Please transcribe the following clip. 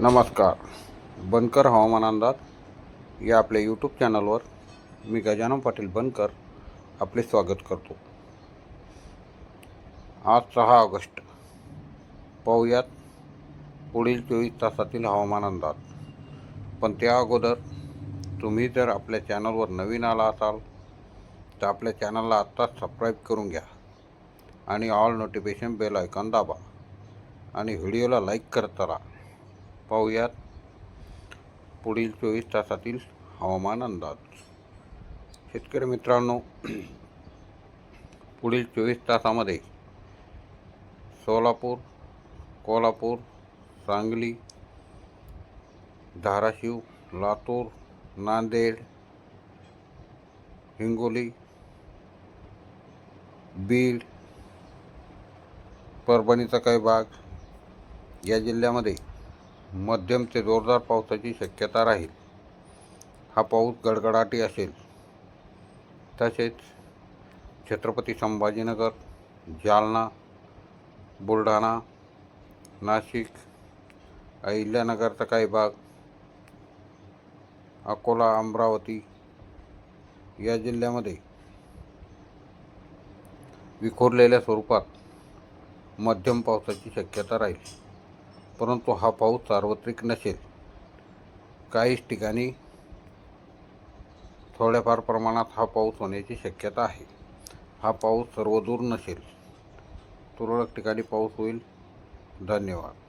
नमस्कार. बनकर हवामान अंदाज या आपल्या यूट्यूब चॅनलवर मी गजानन पाटील बनकर आपले स्वागत करतो. आज सहा ऑगस्ट. पाहूयात पुढील चोवीस तासातील हवामान अंदाज. पण त्या अगोदर तुम्ही जर आपल्या चॅनलवर नवीन आला असाल तर आपल्या चॅनलला आत्ताच सबस्क्राईब करून घ्या आणि ऑल नोटिफिकेशन बेल आयकॉन दाबा आणि व्हिडिओला लाईक करत राहा. पाहूयात. पुढील चोवीस तासातील हवामान अंदाज. शेतकरी मित्रांनो पुढील चोवीस तासामध्ये सोलापूर कोल्हापूर सांगली धाराशिव लातूर नांदेड हिंगोली बीड परभणीचा काही भाग या जिल्ह्यामध्ये मध्यम ते जोरदार पावसाची शक्यता राहील. हा पाऊस गडगडाटी असेल. तसेच छत्रपती संभाजीनगर जालना बुलढाणा नाशिक अहिल्यानगरचा काही भाग अकोला अमरावती या जिल्ह्यामध्ये विखुरलेल्या स्वरूपात मध्यम पावसाची शक्यता राहील. परंतु हा पाऊस सार्वत्रिक नसेल. काहीच ठिकाणी थोड्याफार प्रमाणात हा पाऊस होण्याची शक्यता आहे. हा पाऊस सर्वदूर नसेल. तुरळक ठिकाणी पाऊस होईल. धन्यवाद.